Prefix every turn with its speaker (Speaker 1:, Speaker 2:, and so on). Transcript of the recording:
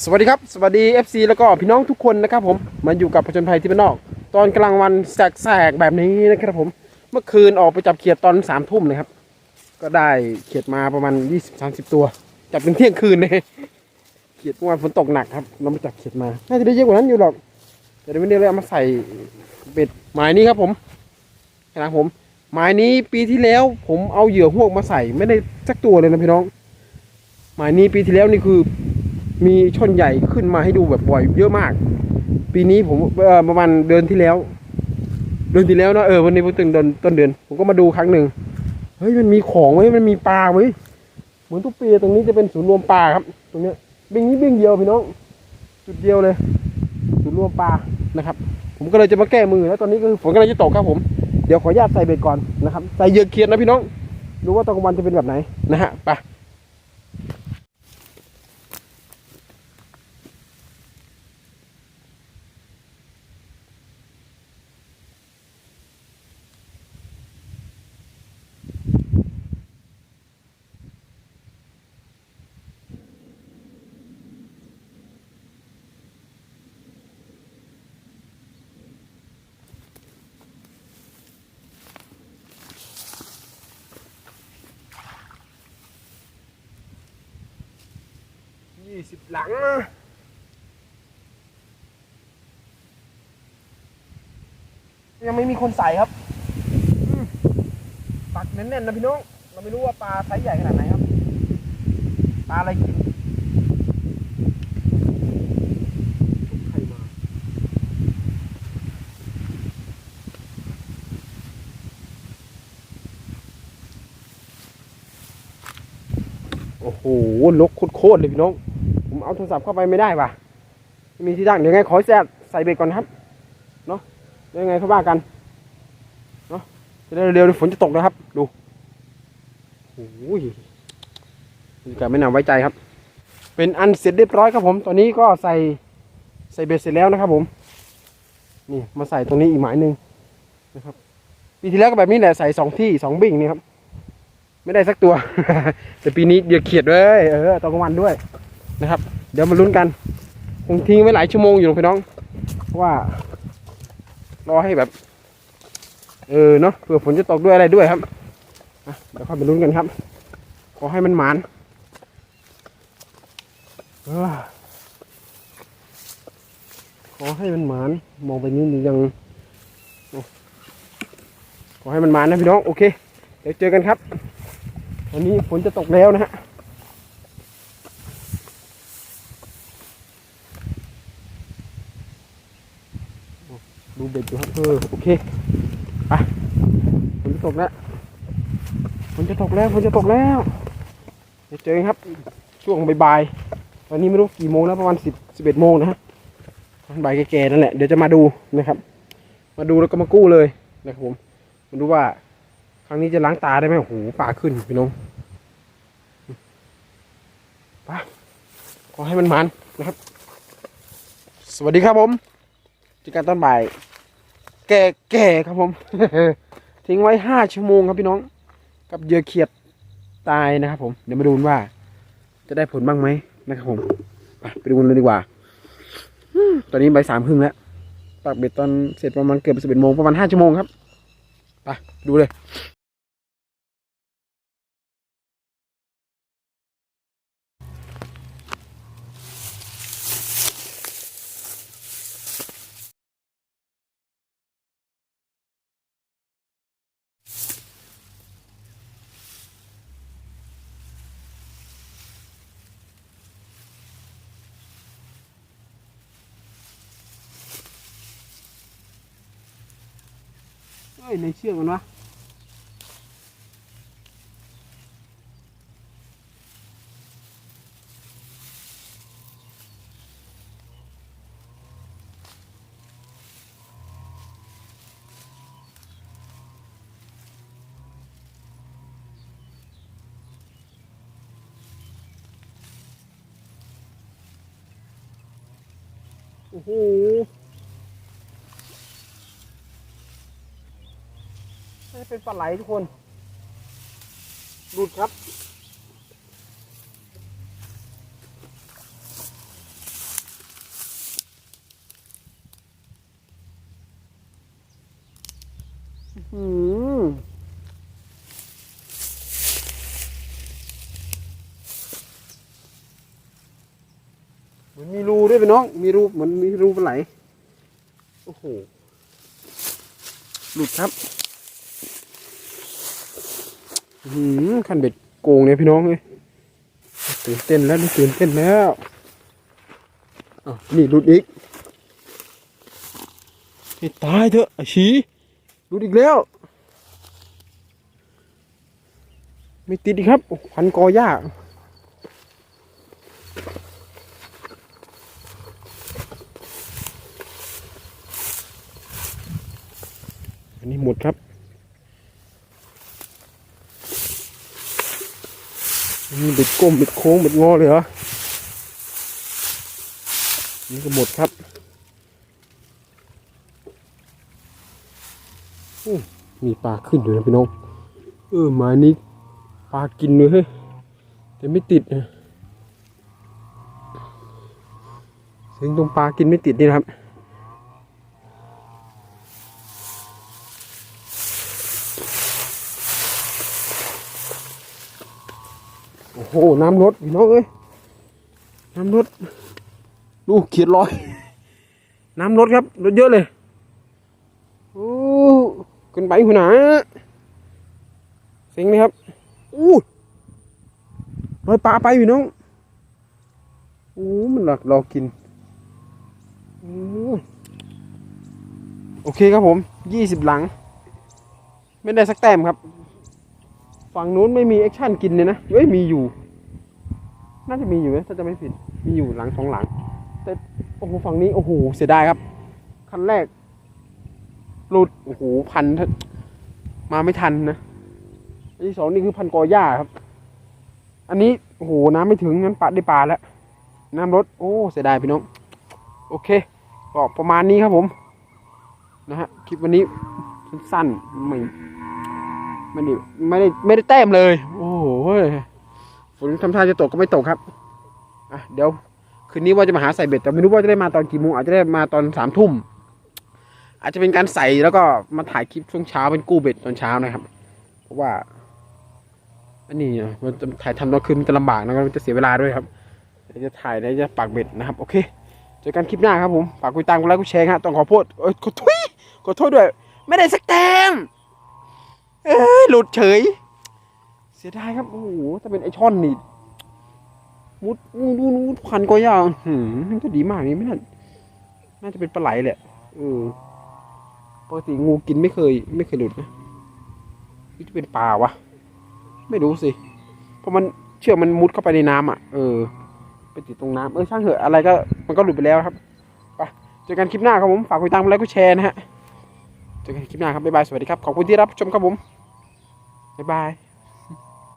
Speaker 1: สวัสดีครับ สวัสดี FC แล้วก็พี่น้องทุกคนนะครับผมมาอยู่กับผจญภัยที่บ้านนอก ตอนกลางวันแสกๆแบบนี้นะครับผม เมื่อคืนออกไปจับเขียดตอนสามทุ่มนะครับ ก็ได้เขียดมาประมาณ 20-30 ตัว จับเป็นเที่ยงคืนเลยเขียดเมื่อวานฝนตกหนักครับเราไปจับเขียดมาน่าจะได้เยอะกว่านั้นอยู่หรอกแต่เดี๋ยววันนี้เลยเอามาใส่เบ็ดหมายนี้ครับผมนะครับผมหมายนี้ปีที่แล้วผมเอาเหยื่อหวกมาใส่ไม่ได้สักตัวเลยนะพี่น้องหมายนี้ปีที่แล้วนี่คือ มีช่อนใหญ่ขึ้นมาให้ดูแบบบ่อยเยอะมาก ปีนี้ผมประมาณเดือนที่แล้ว เดือนที่แล้วนะเออวันนี้พูดถึงเดือนต้นเดือน ผมก็มาดูครั้งหนึ่งเฮ้ยมันมีของเว้มันมีปลาเว้เหมือนทุกปีตรงนี้จะเป็นศูนย์รวมปลาครับ ตรงเนี้ยบิงนี้บิงเดียวพี่น้อง จุดเดียวเลยศูนย์รวมปลานะครับ ผมก็เลยจะมาแก้มือแล้วตอนนี้ก็คือฝนกำลังจะตกครับผมเดี๋ยวขออนุญาตใส่เบ็ดก่อนนะครับใส่เยื่อเคียนนะพี่น้องดูว่าตอนกลางวันจะเป็นแบบไหนนะฮะไป ยี่สิบหลังนะยังไม่มีคนใส่ครับอืมปักแน่นๆนะพี่น้อง เราไม่รู้ว่าปลาไซส์ใหญ่ขนาดไหนครับ ปลาอะไรกินใครมาโอ้โหลกโคตรๆเลยพี่น้องผม เอาโทรศัพท์เข้าไปไม่ได้ว่ะมีที่ตั้งเดี๋ยวไงขอแซ่ใส่เบรกก่อนครับเนาะเดี๋ยวไงเขาว่ากันเนาะจะได้เร็วๆเดี๋ยวฝนจะตกนะครับ ดูโอ้ยบรรยากาศไม่น่าไว้ใจครับ เป็นอันเสร็จเรียบร้อยครับผม ตอนนี้ก็ใส่ใส่เบ็ดเสร็จแล้วนะครับ ผม นี่มาใส่ตรงนี้อีกหมายหนึ่งนะครับปีที่แล้วก็แบบนี้แหละใส่สองที่สองบิ่งนี่ครับ ไม่ได้สักตัว แต่ปีนี้เดี๋ยวเขียดเลยเออตอนกลางวันด้วยนะครับ เดี๋ยวมาลุ้นกันคงทิ้งไว้หลายชั่วโมงอยู่พี่น้องเพราะว่า รอให้แบบ เออเนาะเผื่อฝนจะตกด้วยอะไรด้วยครับเดี๋ยวค่อยไปลุ้นกันครับ ขอให้มันหมานอขอให้มันหมานมองไปนี้นี่ยังอขอให้มันหมานนะพี่น้องโอเค เดี๋ยวเจอกันครับ วันนี้ฝนจะตกแล้วนะฮะ ดูเบ็ดอยู่ครับเออโอเคไปฝนจะตกแล้วฝนจะตกแล้วฝนจะตกแล้วเดี๋ยวเจอครับ ช่วงบ่ายๆตอนนี้ไม่รู้กี่โมงแล้วประมาณสิบสิบเอ็ดโมงนะฮะบ่ายแก่ๆนั่นแหละเดี๋ยวจะมาดูนะครับ มาดูแล้วก็มากู้เลยนะครับผมมาดูว่าครั้งนี้จะล้างตาได้ไหมโอ้โหปลาขึ้นพี่น้องไปขอให้มันมันนะครับ สวัสดีครับผมจอกันตอนบ่าย แก่แก่ครับผม ทิ้งไว้ห้าชั่วโมงครับพี่น้อง กับเหยื่อเขียดตายนะครับผม เดี๋ยวมาดูว่า จะได้ผลบ้างไหมนะครับผมไปไปดูกันเลยดีกว่า ตอนนี้ใบสามครึ่งแล้วปักเบ็ดตอนเสร็จประมาณเกือบสิบเอ็ดโมงประมาณห้าชั่วโมงครับ ไปดูเลย ยในเชือกมันวะโอ้โห เป็นปลาไหลทุกคนดูดครับ อืมเหมือนมีรูด้วยพี่น้อง มีรูเหมือนมีรูปลาไหล โอ้โห หลุดครับ อืมคันเบ็ดโกงเนี่ยพี่น้องเลยตื่นเต้นแล้วตื่นเต้นแล้วอะนี่หลุดอีกให้ตายเถอะไอ้ชีหลุดอีกแล้ว ไม่ติดอีกครับโอ้พันกอหญ้าอันนี้หมดครับ เบ็ดก้มเบ็ดโค้งเบ็ดงอเลยเหรอ นี่ก็หมดครับมีปลาขึ้นอยู่นะพี่น้อง เออหมานี้ปลากินเลยเฮ้ยแต่ไม่ติดนะซึ่งตรงปลากินไม่ติดนี่นะครับ โอ้โหน้ำลดพี่น้องเอ้ยน้ำลดดูเขียดลอย น้ำลดครับลดเยอะเลยโอ้ขึ้นไปหัวหนาเสิงไหมครับอู้ลอยปลาไปพี่น้องโอ้มันหลักรอกินโอ้โอเคครับผมยี่สิบหลัง ไม่ได้สักแต้มครับ ฝั่งนู้นไม่มีแอคชั่นกินเลยนะเอ้ยมีอยู่ น่าจะมีอยู่นะถ้าจะไม่ผิด มีอยู่หลังสองหลัง แต่โอ้โหฝั่งนี้โอ้โหเสียดายครับ คันแรกหลุดโอ้โหพันมาไม่ทันนะอันที่สองนี่คือพันกอหญ้าครับ อันนี้โอ้โหน้ำไม่ถึงงั้นปลาได้ปลาแล้วน้ำลดโอ้เสียดายพี่น้อง โอเคก็ประมาณนี้ครับผม นะฮะคลิปวันนี้สั้นๆไม่ ไม่ได้ไม่ได้ไม่ได้แต้มเลย โอ้โหฝนทำท่าจะตกก็ไม่ตกครับอะเดี๋ยวคืนนี้ว่าจะมาหาใส่เบ็ดแต่ไม่รู้ว่าจะได้มาตอนกี่โมงอาจจะได้มาตอนสามทุ่มอาจจะเป็นการใส่แล้วก็มาถ่ายคลิปช่วงเช้าเป็นกู้เบ็ดตอนเช้านะครับ เพราะว่า อันนี้เนี่ยมันจะถ่ายทำตอนคืนมันจะลำบากนะครับมันจะเสียเวลาด้วยครับจะถ่ายแล้วจะปักเบ็ดนะครับ โอเคเจอกันคลิปหน้าครับผมฝากกดติดตามกดไลค์กดแชร์ครับต้องขอโทษเอ้ยขอโทษขอโทษด้วย ไม่ได้สักแต้ม เอ้ยหลุดเฉย เสียดายครับ โอ้โหถ้าเป็นไอช่อนนี่มุดมุดมุดมุดพันก็ยาวหืมมันก็ดีมากนี่ไม่น่าน่าจะเป็นปลาไหลแหละเออปกติงูกินไม่เคย ไม่เคยหลุดนะนี่จะเป็นปลาวะ ไม่รู้สิ เพราะมันเชือกมันมุดเข้าไปในน้ำอะ เออ ไปติดตรงน้ำเออช่างเถอะอะไรก็ มันก็หลุดไปแล้วครับ ไป เจอกันคลิปหน้าครับผม ฝากกดติดตามกดไลค์กดแชร์นะฮะ เจอกันคลิปหน้าครับ บ๊ายบาย สวัสดีครับ ขอบคุณที่รับชมครับผม บ๊ายบาย